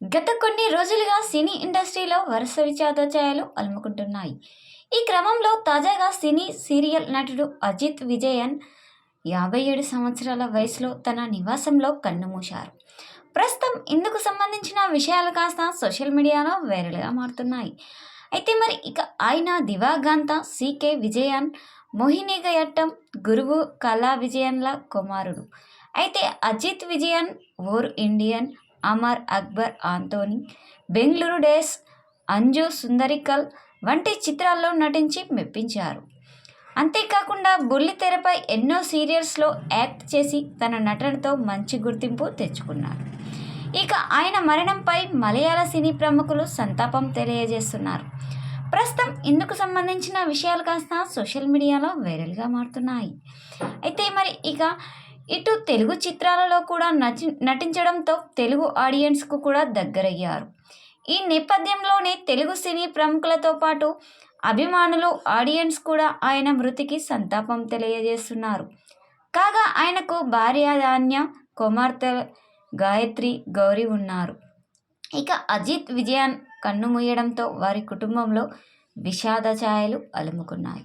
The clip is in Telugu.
గత కొన్ని రోజులుగా సినీ ఇండస్ట్రీలో వరుస విచాదాచాయాలు అలుముకుంటున్నాయి. ఈ క్రమంలో తాజాగా సినీ సీరియల్ నటుడు అజిత్ విజయన్ యాభై ఏడు సంవత్సరాల వయసులో తన నివాసంలో కన్నుమూశారు ప్రస్తుతం ఇందుకు సంబంధించిన విషయాలు కాస్త సోషల్ మీడియాలో వైరల్గా మారుతున్నాయి. అయితే మరి ఇక ఆయన దివాగాంత సికే విజయన్ మోహిని గయట్టం గురువు కళా విజయన్ల కుమారుడు. అయితే Ajith Vijayan or Indian Amar Akbar Antony Bangalore days Anju Sundarikal వంటి చిత్రాల్లో నటించి మెప్పించారు. అంతేకాకుండా బుల్లితెరపై ఎన్నో సీరియల్స్లో యాక్ట్ చేసి తన నటనతో మంచి గుర్తింపు తెచ్చుకున్నారు. ఇక ఆయన మరణంపై మలయాళ సినీ ప్రముఖులు సంతాపం తెలియజేస్తున్నారు. ప్రస్తుతం ఇందుకు సంబంధించిన విషయాలు కాస్త సోషల్ మీడియాలో వైరల్గా మారుతున్నాయి. అయితే మరి ఇక ఇటు తెలుగు చిత్రాలలో కూడా నటి నటించడంతో తెలుగు ఆడియన్స్కు కూడా దగ్గరయ్యారు. ఈ నేపథ్యంలోనే తెలుగు సినీ ప్రముఖులతో పాటు అభిమానులు ఆడియన్స్ కూడా ఆయన మృతికి సంతాపం తెలియజేస్తున్నారు. కాగా ఆయనకు భార్య ధాన్య కుమార్తె గాయత్రి గౌరీ ఉన్నారు. ఇక అజిత్ విజయాన్ కన్ను మూయడంతో వారి కుటుంబంలో విషాద ఛాయలు అలుముకున్నాయి.